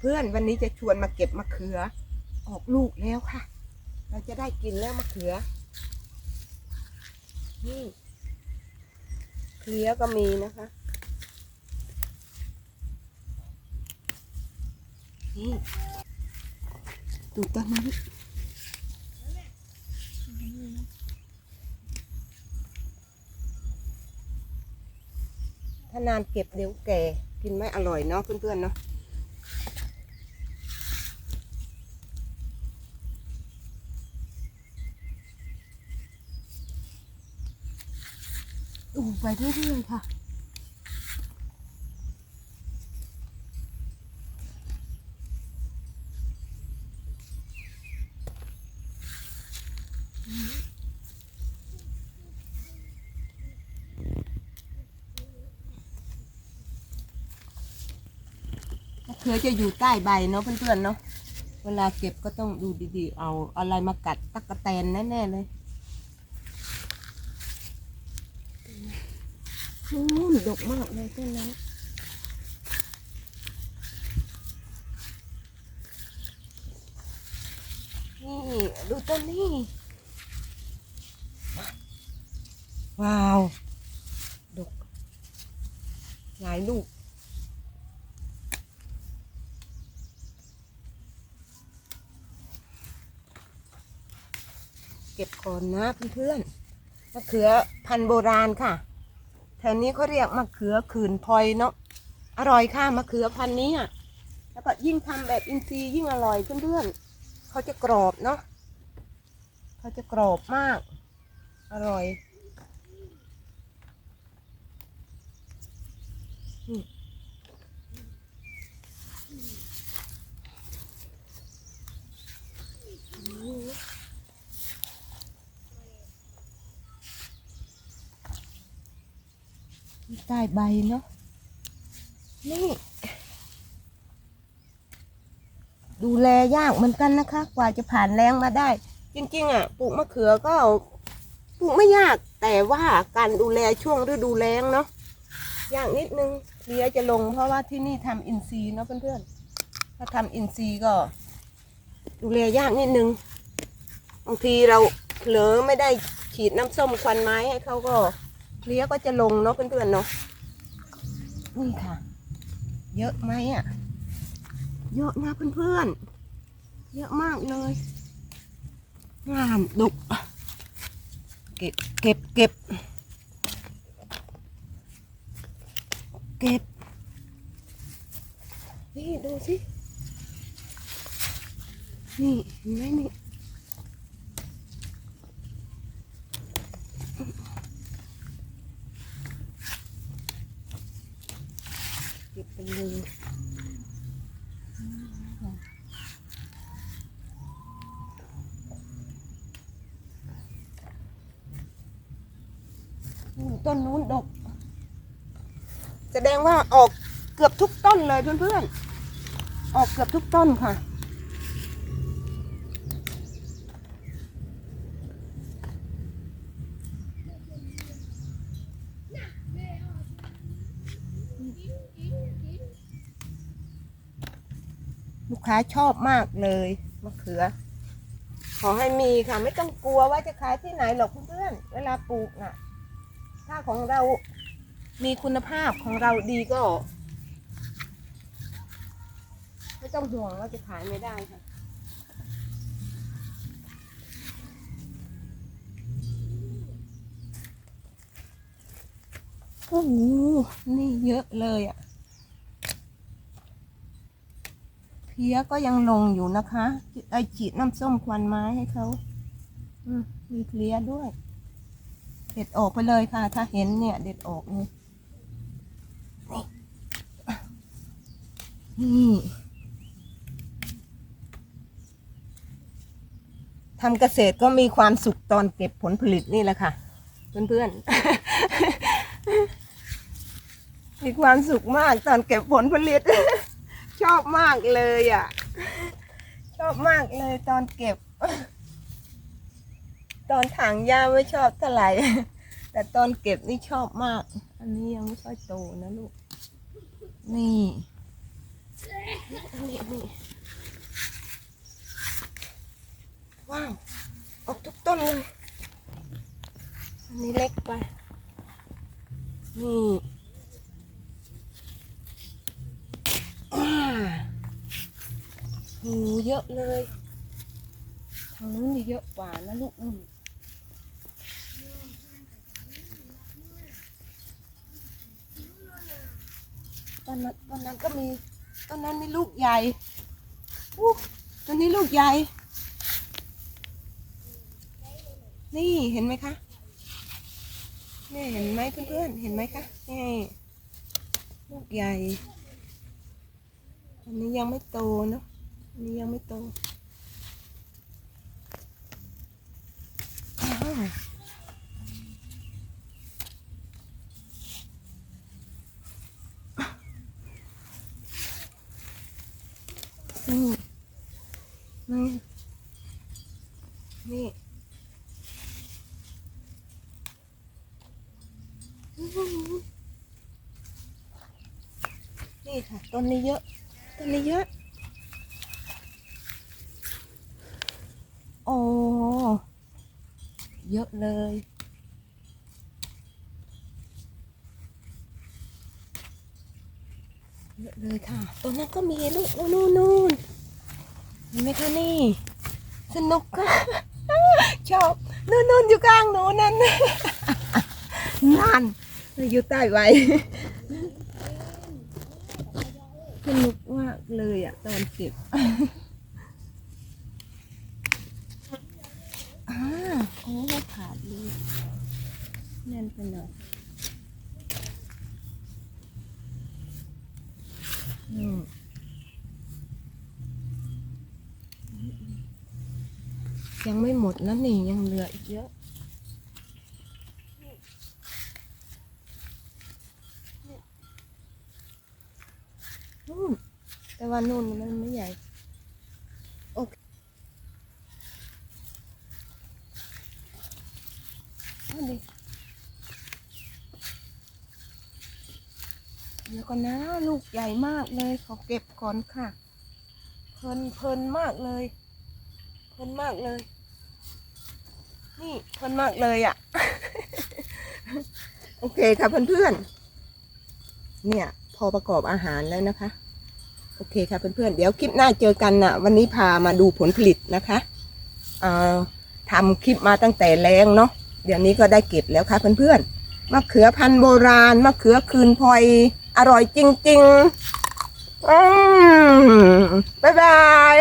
เพื่อนๆวันนี้จะชวนมาเก็บมะเขือ ออกลูกแล้วค่ะ เราจะได้กินแล้วมะเขือ นี่เคลียก็มีนะคะ นี่ดูต้นนั้นถ้านานเก็บเดี๋ยวแก่ กินไม่อร่อยเนาะเพื่อนๆเนาะ ดูไปเรื่อยๆค่ะเขือจะอยู่ใต้ใบเนาะเพื่อนๆเนาะ เวลาเก็บก็ต้องดูดีๆ เอาอะไรมากัดตักกะแตนแน่ๆเลย นู่นดกมากเลยต้นนั้นนี่ดูต้นนี้ ว้าว ดก หลายลูกเก็บก่อนนะเพื่อนๆมะเขือพันธุ์โบราณค่ะ แถวนี้เขาเรียกมะเขือขืนพลอยเนาะอร่อยค่ะมะเขือพันนี้อะแล้วก็ยิ่งทำแบบอินทรีย์ยิ่งอร่อยเพื่อนๆเขาจะกรอบเนาะเขาจะกรอบมาก อร่อยอม ใต้ใบเนาะนี่ ดูแลยากเหมือนกันนะคะ กว่าจะผ่านแรงมาได้ จริง ๆ อะปลูกมะเขือก็ปลูกไม่ยากแต่ว่าการดูแลช่วงฤดูแล้งเนาะยากนิดนึงเลียจะลง เพราะว่าที่นี่ทำอินทรีย์เนาะเพื่อนๆถ้าทำอินทรีย์ก็ ดูแลยากนิดนึงบางทีเราเผลอไม่ได้ฉีดน้ำส้มควันไม้ให้เขาก็ เพลี้ยก็จะลงเนาะเพื่อนๆเนาะนี่ค่ะ เยอะไหมอะ เยอะนะเพื่อนๆ เยอะมากเลยงานดุกเก็บเก็บเก็บเก็บ นี่ดูสิ นี่เห็นไหมนี่ เก็บไปเลย อืม ต้นนู้นดก แสดงว่าออกเกือบทุกต้นเลยเพื่อนๆ ออกเกือบทุกต้นค่ะ ลูกค้าชอบมากเลยมะเขือ ขอให้มีค่ะ ไม่ต้องกลัวว่าจะขายที่ไหนหรอกเพื่อนๆ เวลาปลูกน่ะ ถ้าของเรามีคุณภาพของเราดีก็ไม่ต้องห่วงว่าจะขายไม่ได้ค่ะโอ้โหนี่เยอะเลยอะ เพี้ยก็ยังลงอยู่นะคะ ไอฉีน้ำส้มควันไม้ให้เขา อืมมีเพลี้ยด้วย เด็ดออกไปเลยค่ะ ถ้าเห็นเนี่ย เด็ดออกนี่นี่ทำเกษตรก็มีความสุขตอนเก็บผลผลิตนี่แหละค่ะ เพื่อนๆ มีความสุขมากตอนเก็บผลผลิต ชอบมากเลยอะ ชอบมากเลยตอนเก็บ ตอนถางหญ้าไม่ชอบเท่าไหร่ แต่ตอนเก็บนี่ชอบมาก อันนี้ยังไม่ค่อยโตนะลูก นี่ นี่นี่ว้าว ออกทุกต้นเลย อันนี้เล็กไป นี่อ่าหูเยอะเลย ทางนู้นนี่เยอะกว่านะลูกอืม ตอนนั้นตอนนั้นก็มีตอนนั้นมีลูกใหญ่อู้ตอนนี้ลูกใหญ่ นี่เห็นไหมคะ นี่เห็นไหมเพื่อนๆ เห็นไหมคะ นี่ลูกใหญ่ อันนี้ยังไม่โตเนาะ อันนี้ยังไม่โตอ้าว นี่นี่นี่นี่ค่ะต้นนี้เยอะต้นนี้เยอะโอ้เยอะเลย เลยค่ะต้นนั้นก็มีลูกนู่นนู่นเห็นไหมคะนี่ สนุกค่ะชอบนู่นนู่นอยู่กลางหนูนั่นนั่นอยู่ใต้ไว้สนุกมากเลยอะตอนเก็บอ่าโอ้ไม่ขาดเลยแน่นไปหน่อยอืม ยังไม่หมดนะนี่ยังเหลืออีกเยอะนู่นแต่ว่านู่นมันไม่ใหญ่ โอเคเอาดิแล้วก็นะลูกใหญ่มากเลยขอเก็บก่อนค่ะ เพลินเพลินมากเลย นมากเลย นี่เพลินมากเลยอะ่ะ โอเคค่ะเพื่อนๆ เนี่ย พอประกอบอาหารแล้วนะคะ โอเคค่ะเพื่อนๆ เดี๋ยวคลิปหน้าเจอกันนะวันนี้พามาดูผลผลิตนะคะเอ่อทำคลิปมาตั้งแต่แรงเนาะ เดี๋ยวนี้ก็ได้เก็บแล้วค่ะเพื่อนๆ มะเขือพันธุ์โบราณ มะเขือคืนพลอย อร่อยจริง ๆ อืมบ๊ายบาย